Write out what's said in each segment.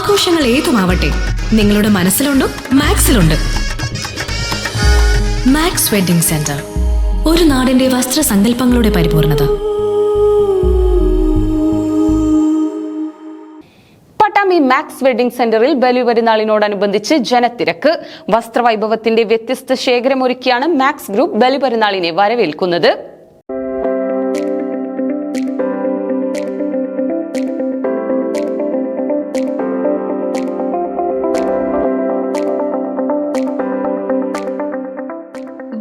ആഘോഷങ്ങൾ ഏതുമാവട്ടെ നിങ്ങളുടെ മനസ്സിലുണ്ടോ മാക്സിലുണ്ട്. മാക്സ് വെഡിംഗ് സെന്റർ ഒരു നാടിന്റെ വസ്ത്രസങ്കല്പങ്ങളുടെ പരിപൂർണത. മാക്സ് വെഡിംഗ് സെന്ററിൽ ബലിപെരുന്നാളിനോടനുബന്ധിച്ച് ജനത്തിരക്ക്. വസ്ത്രവൈഭവത്തിന്റെ വ്യത്യസ്ത ശേഖരമൊരുക്കിയാണ് മാക്സ് ഗ്രൂപ്പ് ബലിപെരുന്നാളിനെ വരവേൽക്കുന്നത്.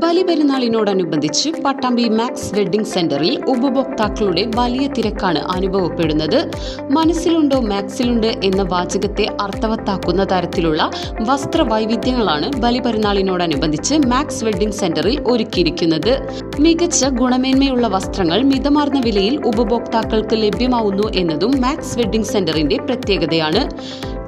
ബലിപെരുന്നാളിനോടനുബന്ധിച്ച് പട്ടാമ്പി മാക്സ് വെഡിംഗ് സെന്ററിൽ ഉപഭോക്താക്കളുടെ വലിയ തിരക്കാണ് അനുഭവപ്പെടുന്നത്. മനസ്സിലുണ്ടോ മാക്സിലുണ്ട് എന്ന വാചകത്തെ അർത്ഥവത്താക്കുന്ന തരത്തിലുള്ള വസ്ത്രവൈവിധ്യങ്ങളാണ് ബലിപെരുന്നാളിനോടനുബന്ധിച്ച് മാക്സ് വെഡിംഗ് സെന്ററിൽ ഒരുക്കിയിരിക്കുന്നത്. മികച്ച ഗുണമേന്മയുള്ള വസ്ത്രങ്ങൾ മിതമാർന്ന വിലയിൽ ഉപഭോക്താക്കൾക്ക് ലഭ്യമാവുന്നു എന്നതും മാക്സ് വെഡിംഗ് സെന്ററിന്റെ പ്രത്യേകതയാണ്.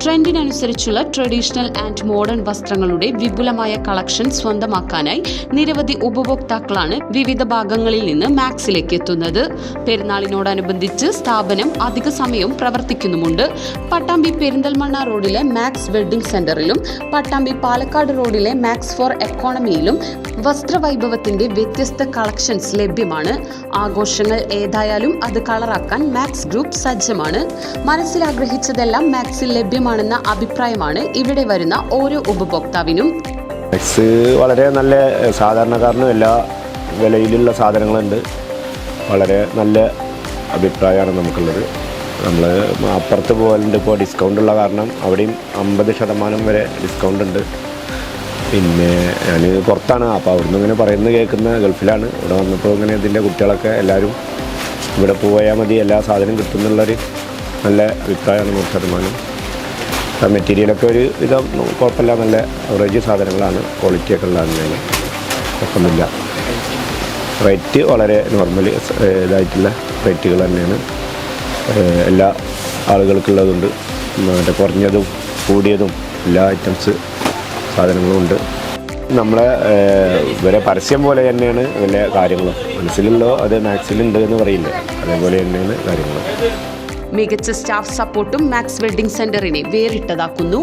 ട്രെൻഡിനനുസരിച്ചുള്ള ട്രഡീഷണൽ ആൻഡ് മോഡേൺ വസ്ത്രങ്ങളുടെ വിപുലമായ കളക്ഷൻ സ്വന്തമാക്കാനായി നിരവധി ഉപഭോക്താക്കളാണ് വിവിധ ഭാഗങ്ങളിൽ നിന്ന് മാക്സിലേക്ക് എത്തുന്നത്. പെരുന്നാളിനോടനുബന്ധിച്ച് സ്ഥാപനം അധിക സമയവും പ്രവർത്തിക്കുന്നുമുണ്ട്. പട്ടാമ്പി പെരിന്തൽമണ്ണ റോഡിലെ മാക്സ് വെഡ്ഡിംഗ് സെന്ററിലും പട്ടാമ്പി പാലക്കാട് റോഡിലെ മാക്സ് ഫോർ എക്കോണമിയിലും വസ്ത്രവൈഭവത്തിന്റെ വ്യത്യസ്ത കളക്ഷൻസ് ലഭ്യമാണ്. ആഘോഷങ്ങൾ ഏതായാലും അത് കളറാക്കാൻ മാക്സ് ഗ്രൂപ്പ് സജ്ജമാണ്. മനസ്സിലാഗ്രഹിച്ചതെല്ലാം മാക്സിൽ മാക്സിൽ ലഭ്യമാണെന്ന അഭിപ്രായമാണ് ഇവിടെ വരുന്ന ഓരോ ഉപഭോക്താവിനും. എക്സ് വളരെ നല്ല സാധാരണക്കാരനും എല്ലാ വിലയിലുള്ള സാധനങ്ങളുണ്ട്. വളരെ നല്ല അഭിപ്രായമാണ് നമുക്കുള്ളത്. നമ്മൾ അപ്പുറത്ത് പോകലുണ്ട് ഇപ്പോൾ ഡിസ്കൗണ്ട് ഉള്ള കാരണം അവിടെയും അമ്പത് ശതമാനം വരെ ഡിസ്കൗണ്ട് ഉണ്ട്. പിന്നെ ഞാൻ പുറത്താണ് അപ്പോൾ അവിടുന്ന് ഇങ്ങനെ പറയുന്നത് കേൾക്കുന്ന ഗൾഫിലാണ്. ഇവിടെ വന്നപ്പോൾ ഇങ്ങനെ ഇതിന്റെ കുട്ടികളൊക്കെ എല്ലാവരും ഇവിടെ പോയാൽ മതി എല്ലാ സാധനവും കിട്ടുന്നുള്ളൊരു നല്ല അഭിപ്രായമാണ് നൂറ് ശതമാനം. മെറ്റീരിയലൊക്കെ ഒരു വിധം കുഴപ്പമില്ല. നല്ല അവറേജ് സാധനങ്ങളാണ്. ക്വാളിറ്റിയൊക്കെ ഉള്ളതാണ് കുഴപ്പമൊന്നുമില്ല. റേറ്റ് വളരെ നോർമൽ ഇതായിട്ടുള്ള റേറ്റുകൾ തന്നെയാണ്. എല്ലാ ആളുകൾക്കുള്ളതുണ്ട്. മറ്റേ കുറഞ്ഞതും കൂടിയതും എല്ലാ ഐറ്റംസ് സാധനങ്ങളും ഉണ്ട്. നമ്മളെ വരെ ഇവരെ പരസ്യം പോലെ തന്നെയാണ് എല്ലാ കാര്യങ്ങളും. മനസ്സിലുള്ളോ അത് മാക്സിലുണ്ട് എന്ന് പറയില്ലേ. അതേപോലെ തന്നെയാണ് കാര്യങ്ങൾ മികച്ച സ്റ്റാഫ് സപ്പോർട്ടും മാക്സ് വെൽഡിംഗ് സെന്ററിനെ വേറിട്ടതാക്കുന്നു.